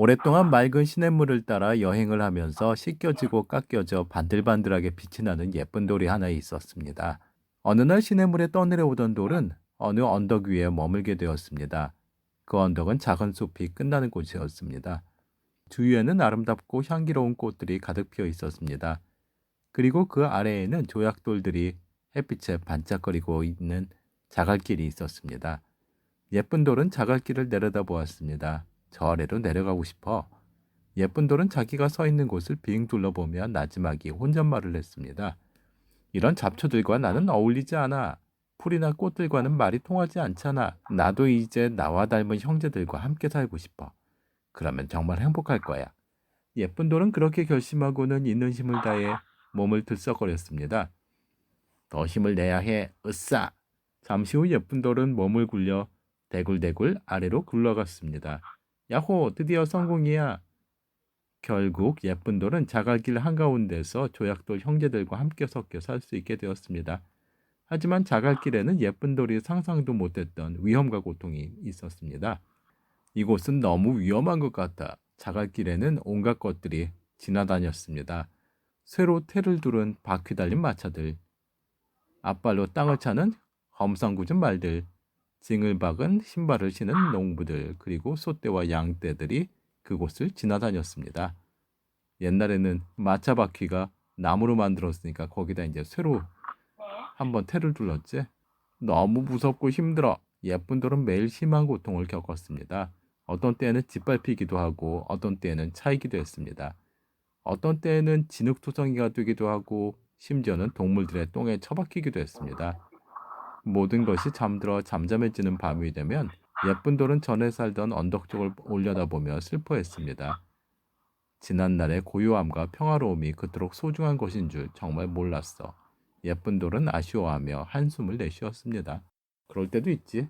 오랫동안 맑은 시냇물을 따라 여행을 하면서 씻겨지고 깎여져 반들반들하게 빛이 나는 예쁜 돌이 하나 있었습니다. 어느 날 시냇물에 떠내려오던 돌은 어느 언덕 위에 머물게 되었습니다. 그 언덕은 작은 숲이 끝나는 곳이었습니다. 주위에는 아름답고 향기로운 꽃들이 가득 피어 있었습니다. 그리고 그 아래에는 조약돌들이 햇빛에 반짝거리고 있는 자갈길이 있었습니다. 예쁜 돌은 자갈길을 내려다 보았습니다. 저 아래로 내려가고 싶어. 예쁜 돌은 자기가 서 있는 곳을 빙 둘러보며 나지막이 혼잣말을 했습니다. 이런 잡초들과 나는 어울리지 않아. 풀이나 꽃들과는 말이 통하지 않잖아. 나도 이제 나와 닮은 형제들과 함께 살고 싶어. 그러면 정말 행복할 거야. 예쁜 돌은 그렇게 결심하고는 있는 힘을 다해 몸을 들썩거렸습니다. 더 힘을 내야 해. 으싸. 잠시 후 예쁜 돌은 몸을 굴려 대굴대굴 아래로 굴러갔습니다. 야호, 드디어 성공이야. 결국 예쁜 돌은 자갈길 한가운데서 조약돌 형제들과 함께 섞여 살 수 있게 되었습니다. 하지만 자갈길에는 예쁜 돌이 상상도 못했던 위험과 고통이 있었습니다. 이곳은 너무 위험한 것 같아. 자갈길에는 온갖 것들이 지나다녔습니다. 쇠로 테를 두른 바퀴 달린 마차들, 앞발로 땅을 차는 험상궂은 말들, 징을 박은 신발을 신은 농부들, 그리고 소떼와 양떼들이 그곳을 지나다녔습니다. 옛날에는 마차 바퀴가 나무로 만들었으니까 거기다 이제 쇠로 한번 테를 둘렀지. 너무 무섭고 힘들어. 예쁜 돌은 매일 심한 고통을 겪었습니다. 어떤 때에는 짓밟히기도 하고 어떤 때에는 차이기도 했습니다. 어떤 때에는 진흙투성이가 되기도 하고 심지어는 동물들의 똥에 처박히기도 했습니다. 모든 것이 잠들어 잠잠해지는 밤이 되면 예쁜 돌은 전에 살던 언덕 쪽을 올려다보며 슬퍼했습니다. 지난날의 고요함과 평화로움이 그토록 소중한 것인 줄 정말 몰랐어. 예쁜 돌은 아쉬워하며 한숨을 내쉬었습니다. 그럴 때도 있지.